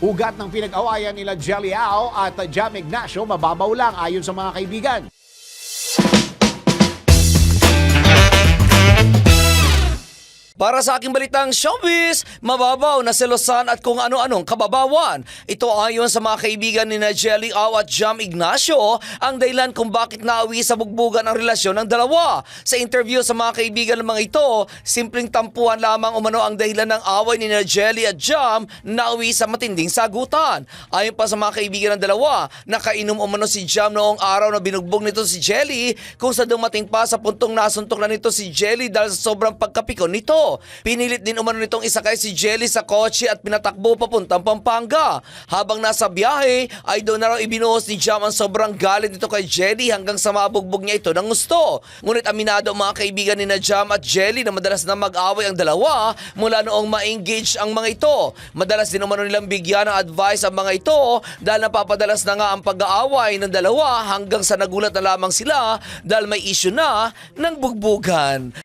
Ugat ng pinag-awayan nila Jelly Ao at Jam Ignacio mababaw lang ayon sa mga kaibigan. Para sa aking balitang showbiz, mababaw na selosan at kung ano-anong kababawan. Ito ayon sa mga kaibigan ni Jelly Aw at Jam Ignacio ang dahilan kung bakit naawi sa bugbugan ang relasyon ng dalawa. Sa interview sa mga kaibigan ng mga ito, simpleng tampuhan lamang umano ang dahilan ng away ni Jelly at Jam na uwi sa matinding sagutan. Ayon pa sa mga kaibigan ng dalawa, nakainom umano si Jam noong araw na binugbog nito si Jelly kung sa dumating pa sa puntong nasuntok na nito si Jelly dahil sa sobrang pagkapikon nito. Pinilit din umano nitong isakay si Jelly sa kotse at pinatakbo papuntang Pampanga. Habang nasa biyahe, ay doon na raw ibinuhos ni Jam ang sobrang galit nito kay Jelly hanggang sa mabugbog niya ito ng gusto. Ngunit aminado ang mga kaibigan ni na Jam at Jelly na madalas na mag-away ang dalawa mula noong ma-engage ang mga ito. Madalas din umano nilang bigyan ng advice ang mga ito dahil napapadalas na nga ang pag-aaway ng dalawa hanggang sa nagulat na lamang sila dahil may issue na ng bugbugan.